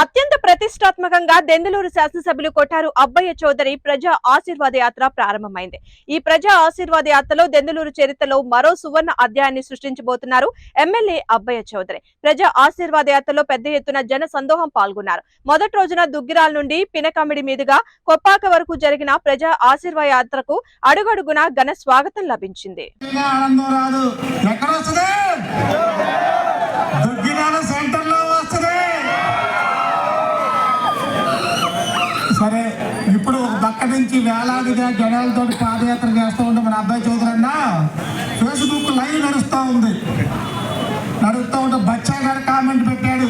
అత్యంత ప్రతిష్టాత్మకంగా దెందులూరు శాసనసభ్యులు కొట్టారు అబ్బయ్య చౌదరి ప్రజా ఆశీర్వాద యాత్ర ప్రారంభమైంది. ఈ ప్రజా ఆశీర్వాద యాత్రలో దెందులూరు చరిత్రలో మరో సువర్ణ అధ్యాయాన్ని సృష్టించబోతున్నారు ఎమ్మెల్యే అబ్బయ్య చౌదరి. ప్రజా ఆశీర్వాద యాత్రలో పెద్ద ఎత్తున జన సందోహం పాల్గొన్నారు. మొదటి రోజున దుగ్గిరాల నుండి పినకమిడి మీదుగా కొప్పాక వరకు జరిగిన ప్రజా ఆశీర్వాద యాత్రకు అడుగడుగున ఘన స్వాగతం లభించింది. సరే ఇప్పుడు ఒక పక్క నుంచి వేలాదిగా జనాలతో పాదయాత్ర చేస్తూ ఉంటే మన అబ్బాయి చౌదరి అన్న ఫేస్బుక్ లైవ్ నడుస్తూ ఉంది. నడుస్తూ ఉంటే బచ్చా గారు కామెంట్ పెట్టాడు.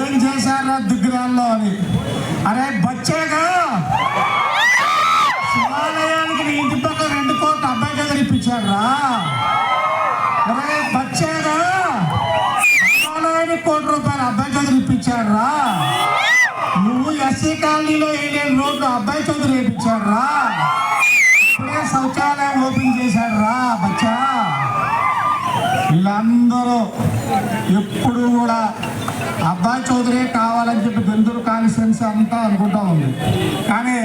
ఏం చేశారా దుగ్గిరాల్లో అని. అరే బచ్చాగా! శివాలయానికి నీ ఇంటి పక్క రెండు కోట్ల అబ్బాయి దగ్గర ఇప్పించారా ఎస్సీ కాలనీలో ఏలేని రోడ్లు అబ్బాయి చౌదరి రా ఇప్పుడే శౌచాలయం ఓపెన్ చేశారా బచ్చా? వీళ్ళందరూ ఎప్పుడు కూడా అబ్బాయి చౌదరి కావాలని చెప్పి బెందూరు కాన్స్టిట్యున్సీ అంతా అనుకుంటా ఉంది. కానీ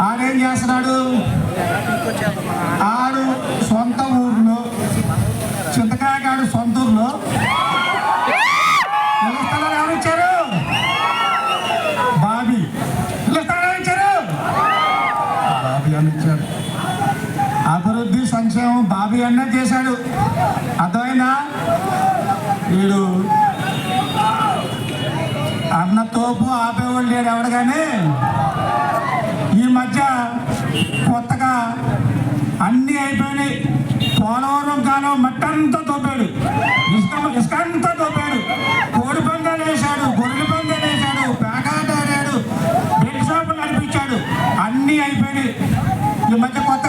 ఆడేం చేస్తున్నాడు? అన్న చేశాడు. అర్థమైందా? వీడు అన్న తోపు ఆపేవాళ్ళు లేడు ఎవడగానే. ఈ మధ్య కొత్తగా అన్నీ అయిపోయినాయి. పోలవరం కాలం మట్టంతా తోపాడు. ఇసుక ఇసుక అంతా తోపాడు. కోడి పందాలు వేశాడు గొర్రెల పందాలు వేశాడు పేకాట ఆడాడు బెడ్ షాపులు నడిపించాడు. అన్నీ అయిపోయినాయి. ఈ మధ్య కొత్త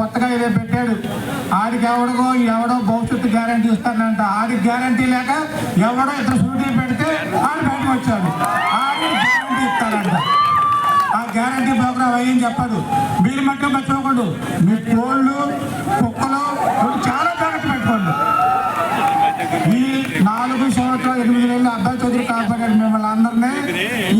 కొత్తగా ఇదే పెట్టాడు. ఆడికి ఎవడో ఎవడో భవిష్యత్తు గ్యారంటీ ఇస్తానంట ఆడికి గ్యారంటీ లేక ఎవడో ఇద్దరు షూటీ పెడితే ఆడు బయటకు వచ్చాడు. ఆడికి గ్యారంటీ ఇస్తాడంట. ఆ గ్యారంటీ ప్రోగ్రామ్ అయ్యని చెప్పదు మీరు మట్టుగా మర్చిపోకూడదు. మీ కోళ్ళు కుక్కలు చాలా జాగ్రత్త పెట్టుకోండి. ఈ నాలుగు సంవత్సరాలు ఎనిమిది నెలలు అబ్బాయి చదువు కాపాడాడు మిమ్మల్ని అందరినీ. ఈ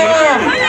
Victor!